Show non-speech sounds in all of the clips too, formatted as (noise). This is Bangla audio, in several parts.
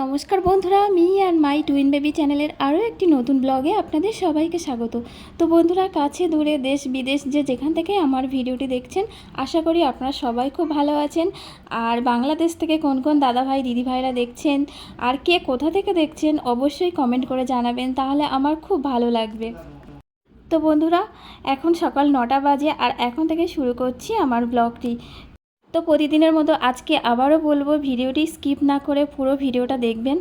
নমস্কার বন্ধুরা, me and my twin baby চ্যানেলের আরও একটি নতুন ব্লগে আপনাদের সবাইকে স্বাগত। তো বন্ধুরা, কাছে দূরে দেশ বিদেশ যে যেখান থেকে আমার ভিডিওটি দেখছেন, আশা করি আপনারা সবাই খুব ভালো আছেন। আর বাংলাদেশ থেকে কোন কোন দাদাভাই, দিদিভাইরা দেখছেন, আর কে কোথা থেকে দেখছেন, অবশ্যই কমেন্ট করে জানাবেন, তাহলে আমার খুব ভালো লাগবে। তো বন্ধুরা, এখন সকাল নটা বাজে, আর এখন থেকে শুরু করছি আমার ব্লগটি। তো প্রতিদিনের মতো আজকে আবারও বলব ভিডিওটি স্কিপ না করে পুরো ভিডিওটা দেখবেন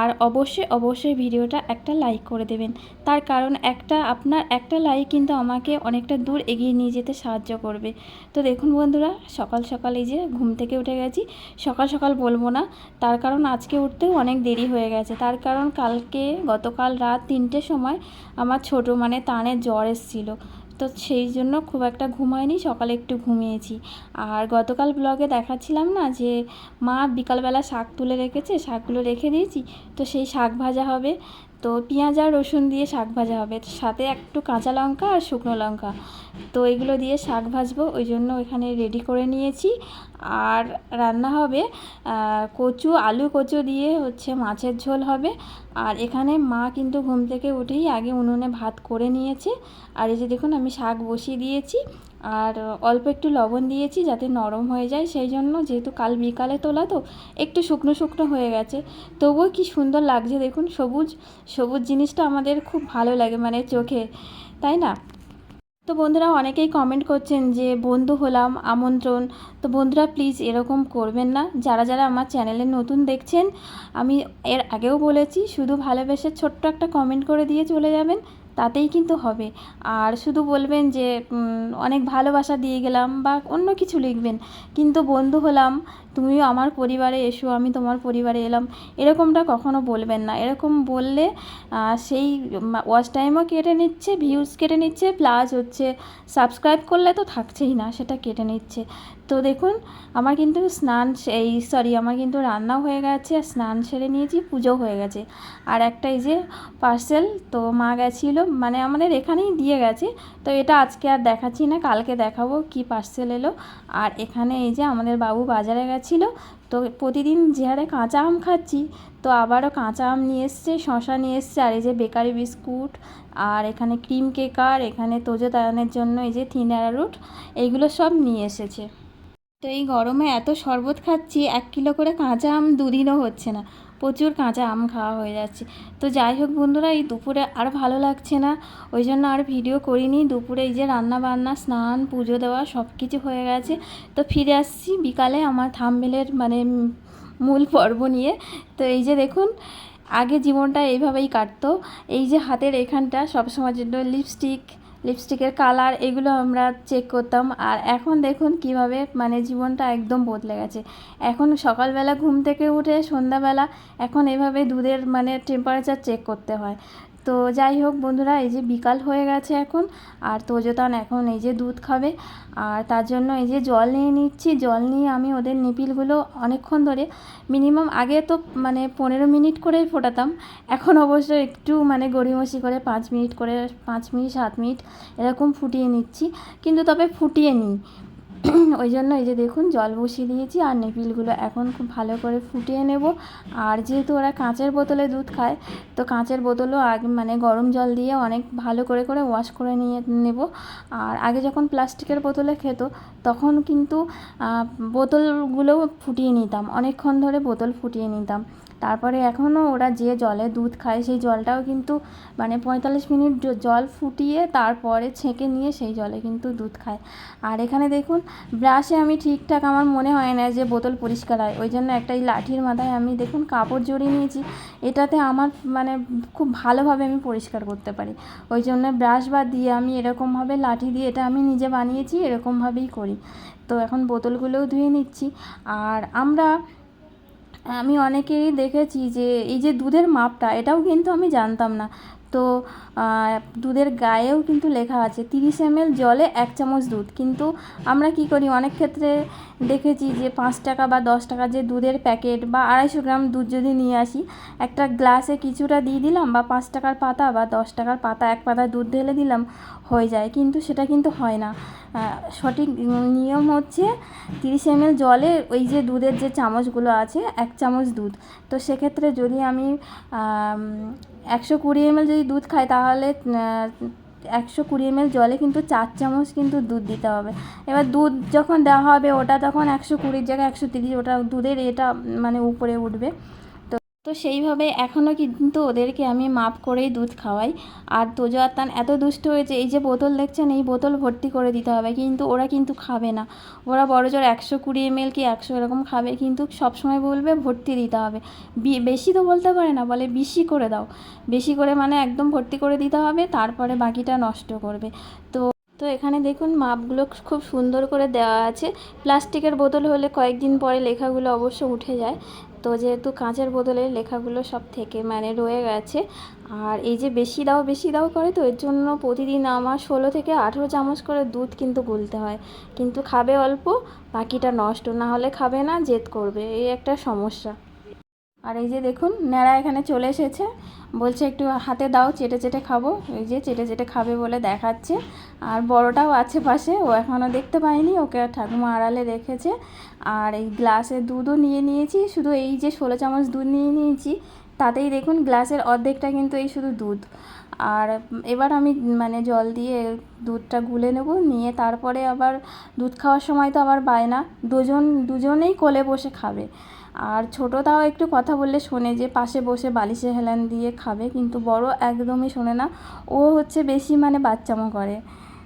আর অবশ্যই অবশ্যই ভিডিওটা একটা লাইক করে দেবেন। তার কারণ একটা, আপনার একটা লাইক কিন্তু আমাকে অনেকটা দূর এগিয়ে নিয়ে যেতে সাহায্য করবে। তো দেখুন বন্ধুরা, সকাল সকাল এই যে ঘুম থেকে উঠে গেছি। সকাল সকাল বলব না, তার কারণ আজকে উঠতেও অনেক দেরি হয়ে গেছে। তার কারণ কালকে গতকাল রাত তিনটের সময় আমার ছোট মানে তানের জ্বর এসেছিল। তো সেই জন্য খুব একটা ঘুমায়নি সকালে একটু ঘুমিয়েছি। আর গতকাল ব্লগে দেখাচ্ছিলাম না যে মা বিকালবেলা শাক তুলে রেখেছে, শাকগুলো রেখে দিয়েছি, তো সেই শাক ভাজা হবে। তো পেঁয়াজ আর রসুন দিয়ে শাক ভাজা হবে। সাথে একটু কাঁচা লঙ্কা আর শুকনো লঙ্কা। তো এগুলো দিয়ে শাক ভাজবো, ওই জন্য এখানে রেডি করে নিয়েছি। আর রান্না হবে কচু, আলু কচু দিয়ে হচ্ছে মাছের ঝোল হবে। আর এখানে মা কিন্তু ঘুম থেকে উঠেই আগে উনুনে ভাত করে নিয়েছে। আর এই যে দেখুন, আমি শাক বসিয়ে দিয়েছি। আর অল্প একটু লবণ দিয়েছি যাতে নরম হয়ে যায়, সেই জন্য যেহেতু কাল বিকালে তোলা তো একটু শুকনো শুকনো হয়ে গেছে। তবুও কি সুন্দর লাগছে দেখুন, সবুজ সবুজ জিনিসটা আমাদের খুব ভালো লাগে মানে চোখে, তাই না? তো বন্ধুরা অনেকেই কমেন্ট করছেন যে, বন্ধু হলাম, আমন্ত্রণ। তো বন্ধুরা প্লিজ এরকম করবেন না। যারা যারা আমার চ্যানেলে নতুন দেখছেন, আমি এর আগেও বলেছি, শুধু ভালোবেসে ছোট্ট একটা কমেন্ট করে দিয়ে চলে যাবেন। তাতেই কিন্তু হবে। আর শুধু বলবেন যে অনেক ভালোবাসা দিয়ে গেলাম বা অন্য কিছু লিখবেন, কিন্তু বন্ধু হলাম, তুমিও আমার পরিবারে এসো, আমি তোমার পরিবারে এলাম, এরকমটা কখনো বলবেন না। এরকম বললে সেই ওয়াচ টাইমও কেটে নিচ্ছে ভিউজ কেটে নিচ্ছে প্লাস হচ্ছে সাবস্ক্রাইব করলে তো থাকছেই না, সেটা কেটে নিচ্ছে। তো দেখুন, আমার কিন্তু স্নান এই সরি আমার কিন্তু রান্নাও হয়ে গেছে, আর স্নান সেরে নিয়েছি পুজো হয়ে গেছে। আর একটা এই যে পার্সেল তো মা গেছিল মানে আমাদের এখানেই দিয়ে গেছে, তো এটা আজকে আর দেখাচ্ছি না, কালকে দেখাবো কি পার্সেল এলো। আর এখানে এই যে আমাদের বাবু বাজারে গেছিল, তো প্রতিদিন যে হারে কাঁচা আম খাচ্ছি, তো আবারও কাঁচা আম নিয়ে এসছে শশা নিয়ে এসছে, আর এই যে বেকারি বিস্কুট, আর এখানে ক্রিম কেকার এখানে তোজো তায়নের জন্য এই যে থিন অ্যারারুট এইগুলো সব নিয়ে এসেছে। তো এই গরমে এত শরবত খাচ্ছি, এক কিলো করে কাঁচা আম দুদিনও হচ্ছে না। প্রচুর কাঁচা আম খাওয়া হয়ে যাচ্ছে। তো যাই হোক বন্ধুরা, এই দুপুরে আর ভালো লাগছে না। ওই জন্য আর ভিডিও করিনি। দুপুরে এই যে রান্না বান্না স্নান, পুজো দেওয়া সব কিছু হয়ে গেছে। তো ফিরে আসছি বিকালে আমার থামবেলের মানে মূল পর্ব নিয়ে। তো এই যে দেখুন, আগে জীবনটা এইভাবেই কাটতো। এই যে হাতের এখানটা সবসময়ের জন্য লিপস্টিক লিপস্টিকের কালার এগুলো আমরা চেক করতাম। আর এখন দেখুন কীভাবে মানে জীবনটা একদম বদলে গেছে। এখন সকালবেলা ঘুম থেকে উঠে সন্ধ্যাবেলা এখন এভাবে দুধের মানে টেম্পারেচার চেক করতে হয়। তো যাই হোক বন্ধুরা, এই যে বিকাল হয়ে গেছে এখন, আর তোজতান এখন এই যে দুধ খাবে, আর তার জন্য এই যে জল নিয়ে নিচ্ছি। জল নিয়ে আমি ওদের নিপিলগুলো অনেকক্ষণ ধরে, মিনিমাম আগে তো মানে পনেরো মিনিট করেই ফোটাতাম, এখন অবশ্য একটু মানে গড়িমসি করে পাঁচ মিনিট করে, পাঁচ মিনিট, সাত মিনিট এরকম ফুটিয়ে নিচ্ছি, কিন্তু তবে ফুটিয়ে নিই। (clears throat) ওই জন্য এই যে দেখুন জল বসিয়ে দিয়েছি আর নেপিলগুলো এখন খুব ভালো করে ফুটিয়ে নেব। আর যেহেতু ওরা কাঁচের বোতলে দুধ খায়, তো কাঁচের বোতলও আগে মানে গরম জল দিয়ে অনেক ভালো করে করে ওয়াশ করে নিয়ে নেব। আর আগে যখন প্লাস্টিকের বোতলে খেত, তখন কিন্তু বোতলগুলোও ফুটিয়ে নিতাম, অনেকক্ষণ ধরে বোতল ফুটিয়ে নিতাম। তারপরে এখনও ওরা যে জলে দুধ খায় সেই জলটাও কিন্তু মানে পঁয়তাল্লিশ মিনিট জল ফুটিয়ে তারপরে ছেঁকে নিয়ে সেই জলে কিন্তু দুধ খায়। আর এখানে দেখুন, ব্রাশে আমি ঠিকঠাক আমার মনে হয় না যে বোতল পরিষ্কার হয়। ওই জন্য একটা এই লাঠির মাথায় আমি দেখুন কাপড় জড়িয়ে নিয়েছি। এটাতে আমার মানে খুব ভালোভাবে আমি পরিষ্কার করতে পারি। ওই জন্য ব্রাশ বা দিয়ে আমি এরকমভাবে লাঠি দিয়ে এটা আমি নিজে বানিয়েছি, এরকমভাবেই করি। তো এখন বোতলগুলোও ধুয়ে নিচ্ছি। আর আমরা আমি অনেকেই দেখেছি যে এই যে দুধের মাপটা এটাও কিন্তু আমি জানতাম না। তো দুধের গায়েও কিন্তু লেখা আছে, তিরিশ এমএল জলে এক চামচ দুধ। কিন্তু আমরা কি করি? অনেক ক্ষেত্রে দেখেছি যে পাঁচ টাকা বা দশ টাকা যে দুধের প্যাকেট বা আড়াইশো গ্রাম দুধ যদি নিয়ে আসি, একটা গ্লাসে কিছুটা দিয়ে দিলাম বা পাঁচ টাকার পাতা বা দশ টাকার পাতা এক পাতা দুধ ঢেলে দিলাম, হয়ে যায়। কিন্তু সেটা কিন্তু হয় না। সঠিক নিয়ম হচ্ছে তিরিশ এমএল জলে ওই যে দুধের যে চামচগুলো আছে, এক চামচ দুধ। তো সেক্ষেত্রে যদি আমি একশো কুড়ি এমএল যদি দুধ খায়, তাহলে একশো কুড়ি এমএল জলে কিন্তু চার চামচ কিন্তু দুধ দিতে হবে। এবার দুধ যখন দেওয়া হবে, ওটা তখন একশো কুড়ির জায়গায় একশো তিরিশ, ওটা দুধের এটা মানে উপরে উঠবে। তো সেইভাবে এখনও কিন্তু ওদেরকে আমি মাপ করেই দুধ খাওয়াই। আর তোজো আত্মান এত দুষ্ট হয়েছে, এই যে বোতল দেখছেন, এই বোতল ভর্তি করে দিতে হবে, কিন্তু ওরা কিন্তু খাবে না। ওরা বড় জোর একশো কুড়ি এমএল কি একশো এরকম খাবে, কিন্তু সবসময় বলবে ভর্তি দিতে হবে। বেশি তো বলতে পারে না, বলে বেশি করে দাও। বেশি করে মানে একদম ভর্তি করে দিতে হবে, তারপরে বাকিটা নষ্ট করবে। তো তো এখানে দেখুন মাপগুলো খুব সুন্দর করে দেওয়া আছে। প্লাস্টিকের বোতল হলে কয়েকদিন পরে লেখাগুলো অবশ্য উঠে যায়। তো যেহেতু কাঁচের বদলে লেখাগুলো সব থেকে মানে রয়ে গেছে, আর এই যে বেশি দাও বেশি দাও করে, তো এর জন্য প্রতিদিন আমার ষোলো থেকে আঠেরো চামচ করে দুধ কিন্তু গুলতে হয়। কিন্তু খাবে অল্প, বাকিটা নষ্ট, না হলে খাবে না, জেদ করবে, এই একটা সমস্যা। আর এই যে দেখুন, ন্যাড়া এখানে চলে এসেছে। বলছে একটু হাতে দাও, চেটে চেটে খাব। এই যে চেটে চেটে খাবে বলে দেখাচ্ছে। আর বড়টাও আছে পাশে, ও এখনও দেখতে পায়নি। ওকে ঠাকুমা আড়ালে রেখেছে। আর এই গ্লাসে দুধও নিয়ে নিয়েছি। শুধু এই যে ষোলো চামচ দুধ নিয়ে নিয়েছি, তাতেই দেখুন গ্লাসের অর্ধেকটা কিন্তু এই শুধু দুধ। আর এবার আমি মানে জল দিয়ে দুধটা গুলে নেব। নিয়ে তারপরে আবার দুধ খাওয়ার সময় তো আবার বায়না। দুজন, দুজনেই কোলে বসে খাবে। আর ছোটো তাও একটু কথা বললে শোনে যে পাশে বসে বালিশে হেলান দিয়ে খাবে, কিন্তু বড় একদমই শোনে না। ও হচ্ছে বেশি মানে বাচ্চামো করে।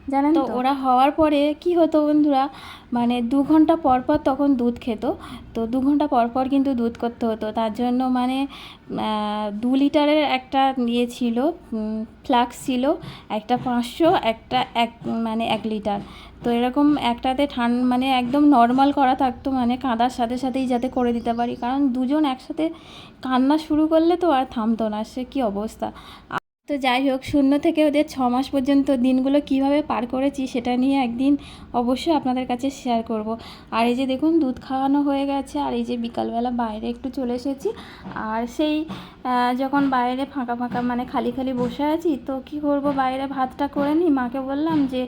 জানেন তো ওরা হওয়ার পরে কি হতো বন্ধুরা? মানে দু ঘণ্টা পর পর তখন দুধ খেত। তো দু ঘণ্টা পর পর কিন্তু দুধ করতে হতো। তার জন্য মানে দু লিটারের একটা ইয়ে ছিল ফ্লাক্স ছিল একটা পাঁচশো একটা এক মানে এক লিটার। তো এরকম একটাতে ঠান মানে একদম নর্মাল করা থাকতো মানে কাঁদার সাথে সাথেই যাতে করে দিতে পারি। কারণ দুজন একসাথে কান্না শুরু করলে তো আর থামতো না। সে কী অবস্থা? তো যাই হোক, শূন্য থেকে ওদের ছ মাস পর্যন্ত দিনগুলো কীভাবে পার করেছি সেটা নিয়ে একদিন অবশ্যই আপনাদের কাছে শেয়ার করব। আর এই যে দেখুন, দুধ খাওয়ানো হয়ে গেছে, আর এই যে বিকালবেলা বাইরে একটু চলে এসেছি। আর সেই যখন বাইরে ফাঁকা ফাঁকা মানে খালি খালি বসে আছি, তো কি করব, বাইরে ভাতটা করে নিই। মাকে বললাম যে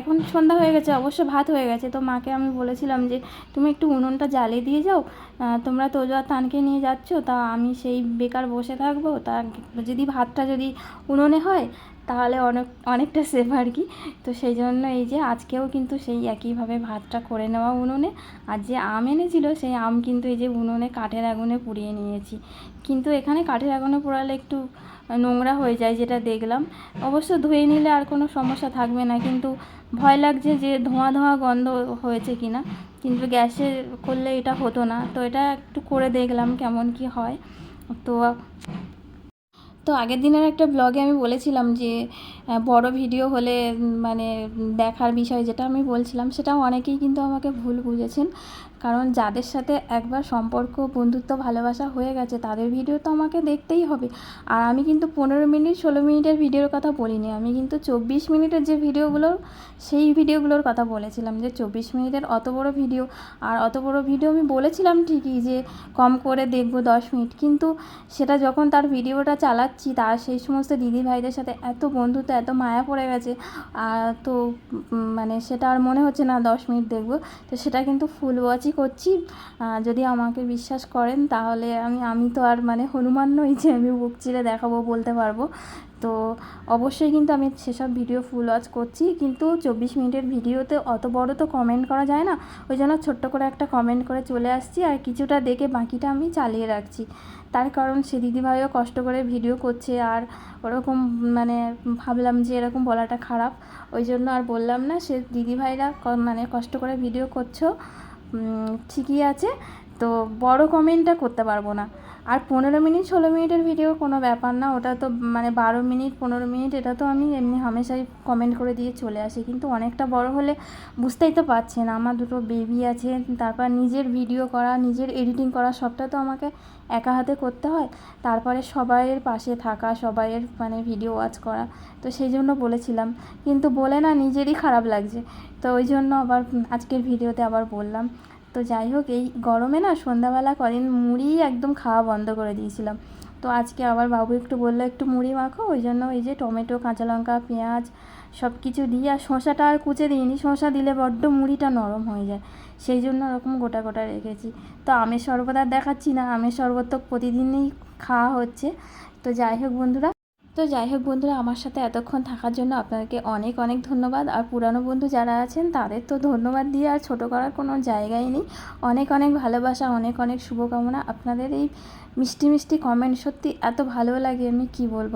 এখন সন্ধ্যা হয়ে গেছে, অবশ্য ভাত হয়ে গেছে। তো মাকে আমি বলেছিলাম যে, তুমি একটু উনুনটা জ্বালিয়ে দিয়ে যাও। তোমরা তোজো আর তানকে নিয়ে যাচ্ছ, তা আমি সেই বেকার বসে থাকব। তা যদি ভাতটা যদি উনুনে হয়, তাহলে অনেক, অনেকটা সেফ আর কি। তো সেই জন্য এই যে আজকেও কিন্তু সেই একইভাবে ভাতটা করে নেওয়া উনুনে। আর যে আম এনেছিল, সেই আম কিন্তু এই যে উনুনে কাঠের আগুনে পুড়িয়ে নিয়েছি। কিন্তু এখানে কাঠের আগুনে পোড়ালে একটু নোংরা হয়ে যায় যেটা দেখলাম। অবশ্য ধুয়ে নিলে আর কোনো সমস্যা থাকবে না, কিন্তু ভয় লাগছে যে ধোঁয়া ধোঁয়া গন্ধ হয়েছে কি না কিন্তু গ্যাসে করলে এটা হতো না। তো এটা একটু করে দেখলাম কেমন কি হয়। তো তো আগের দিনের একটা ব্লগে আমি বলেছিলাম যে বড় ভিডিও হলে মানে দেখার বিষয় যেটা আমি বলছিলাম সেটা অনেকেই কিন্তু আমাকে ভুল বুঝেছেন। কারণ যাদের সাথে একবার সম্পর্ক, বন্ধুত্ব, ভালোবাসা হয়ে গেছে, তাদের ভিডিও তো আমাকে দেখতেই হবে। আর আমি কিন্তু পনেরো মিনিট, ষোলো মিনিটের ভিডিওর কথা বলিনি। আমি কিন্তু চব্বিশ মিনিটের যে ভিডিওগুলো সেই ভিডিওগুলোর কথা বলেছিলাম যে চব্বিশ মিনিটের অত বড় ভিডিও আর অত বড় ভিডিও আমি বলেছিলাম ঠিকই যে কম করে দেখব দশ মিনিট। কিন্তু সেটা যখন তার ভিডিওটা চালাচ্ছি তার সেই সমস্ত দিদি ভাইদের সাথে এত বন্ধুত্ব, এত মায়া পড়ে গেছে আর তো মানে সেটা আর মনে হচ্ছে না দশ মিনিট দেখব। তো সেটা কিন্তু ফুল ওয়াচই করছি যদি আমাকে বিশ্বাস করেন তাহলে আমি আমি তো আর মানে হনুমান নই যে আমি বুক চিরে দেখাবো, বলতে পারব। তো অবশ্যই কিন্তু আমি সেসব ভিডিও ফুল ওয়াচ করছি, কিন্তু চব্বিশ মিনিটের ভিডিওতে অত বড় তো কমেন্ট করা যায় না। ওই জন্য ছোট্ট করে একটা কমেন্ট করে চলে আসছি আর কিছুটা দেখে বাকিটা আমি চালিয়ে রাখছি। তার কারণ সে দিদিভাইও কষ্ট করে ভিডিও করছে আর ওরকম মানে ভাবলাম যে এরকম বলাটা খারাপ। ওই জন্য আর বললাম না, সে দিদিভাইরা মানে কষ্ট করে ভিডিও করছ ঠিকই আছে তো বড় কমেন্টটা করতে পারব না। আর পনেরো মিনিট, ষোলো মিনিটের ভিডিও কোনো ব্যাপার না, ওটা তো মানে বারো মিনিট, পনেরো মিনিট, এটা তো আমি এমনি হামেশাই কমেন্ট করে দিয়ে চলে আসি। কিন্তু অনেকটা বড় হলে বুঝতেই তো পারছেন, আমার দুটো বেবি আছে, তারপর নিজের ভিডিও করা, নিজের এডিটিং করা, সবটা তো আমাকে একা হাতে করতে হয়। তারপরে সবাইয়ের পাশে থাকা, সবাইয়ের মানে ভিডিও ওয়াচ করা, তো সেই জন্য বলেছিলাম। কিন্তু বলে না, নিজেরই খারাপ লাগছে। তো ওই জন্য আবার আজকের ভিডিওতে আবার বললাম। তো যাই হোক, এই গরমে না সন্ধ্যাবেলা কদিন মুড়ি একদম খাওয়া বন্ধ করে দিয়েছিলাম। তো আজকে আবার বাবু একটু বলল, একটু মুড়ি মাখো। ওই জন্য ওই যে টমেটো, কাঁচা লঙ্কা, পেঁয়াজ সব কিছু দিয়ে, আর শশাটা আর কুচে দিইনি। শশা দিলে বড্ড মুড়িটা নরম হয়ে যায়। সেই জন্য ওরকম গোটা গোটা রেখেছি। তো আমের শরবত আর দেখাচ্ছি না। আমের শরবত তো প্রতিদিনই খাওয়া হচ্ছে। তো যাই হোক বন্ধুরা তো যাই হোক বন্ধুরা, আমার সাথে এতক্ষণ থাকার জন্য আপনাদেরকে অনেক অনেক ধন্যবাদ। আর পুরানো বন্ধু যারা আছেন, তাদের তো ধন্যবাদ দিয়ে আর ছোটো করার কোনো জায়গাই নেই। অনেক অনেক ভালোবাসা, অনেক অনেক শুভকামনা। আপনাদের এই মিষ্টি মিষ্টি কমেন্ট সত্যি এত ভালো লাগে, আমি কি বলব?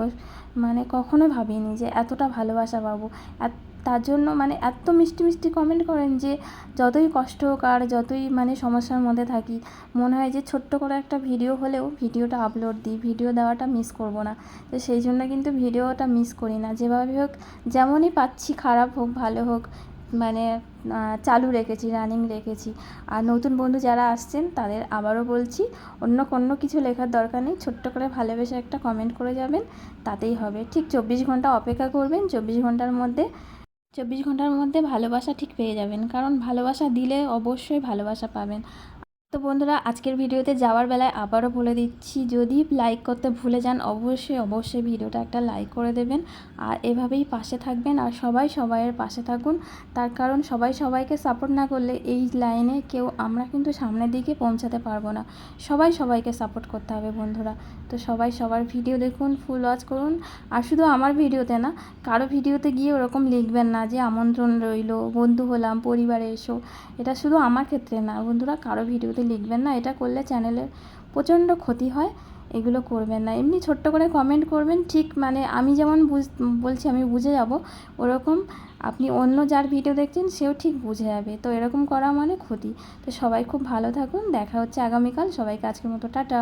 মানে কখনো ভাবিনি যে এতটা ভালোবাসা পাবো। এত তার জন্য মানে এত মিষ্টি মিষ্টি কমেন্ট করেন যে যতই কষ্ট হোক আর যতই মানে সমস্যার মধ্যে থাকি, মনে হয় যে ছোট্ট করে একটা ভিডিও হলেও ভিডিওটা আপলোড দিই ভিডিও দেওয়াটা মিস করব না। তো সেই জন্য কিন্তু ভিডিওটা মিস করি না। যেভাবে হোক, যেমনই পাচ্ছি খারাপ হোক, ভালো হোক মানে চালু রেখেছি রানিং রেখেছি। আর নতুন বন্ধু যারা আসছেন, তাদের আবারও বলছি, অন্য কোনো কিছু লেখার দরকার নেই। ছোট্ট করে ভালোবেসে একটা কমেন্ট করে যাবেন, তাতেই হবে। ঠিক চব্বিশ ঘণ্টা অপেক্ষা করবেন, চব্বিশ ঘণ্টার মধ্যে চব্বিশ ঘণ্টার মধ্যে ভালোবাসা ঠিক পেয়ে যাবেন। কারণ ভালোবাসা দিলে অবশ্যই ভালোবাসা পাবেন। তো বন্ধুরা, আজকের ভিডিওতে যাওয়ার বেলায় আবারও বলে দিচ্ছি, যদি লাইক করতে ভুলে যান, অবশ্যই অবশ্যই ভিডিওটা একটা লাইক করে দেবেন। আর এভাবেই পাশে থাকবেন আর সবাই সবাইয়ের পাশে থাকুন। তার কারণ সবাই সবাইকে সাপোর্ট না করলে এই লাইনে কেউ আমরা কিন্তু সামনের দিকে পৌঁছাতে পারব না। সবাই সবাইকে সাপোর্ট করতে হবে বন্ধুরা। তো সবাই সবার ভিডিও দেখুন ফুল ওয়াচ করুন। আর শুধু আমার ভিডিওতে না, কারও ভিডিওতে গিয়ে ওরকম লিখবেন না যে আমন্ত্রণ রইল, বন্ধু হলাম, পরিবারে এসো। এটা শুধু আমার ক্ষেত্রে না, বন্ধুরা, কারও ভিডিওতে লিখবেন না, এটা করলে চ্যানেলের প্রচণ্ড ক্ষতি হয়, এগুলো করবেন না। এমনি ছোট্ট করে কমেন্ট করবেন, ঠিক মানে আমি যেমন বুঝ, বলছি আমি বুঝে যাব, ওরকম আপনি অন্য যার ভিডিও দেখছেন, সেও ঠিক বুঝে যাবে। তো এরকম করা মানে ক্ষতি। তো সবাই খুব ভালো থাকুন, দেখা হচ্ছে আগামীকাল। সবাইকে আজকের মতো টাটা।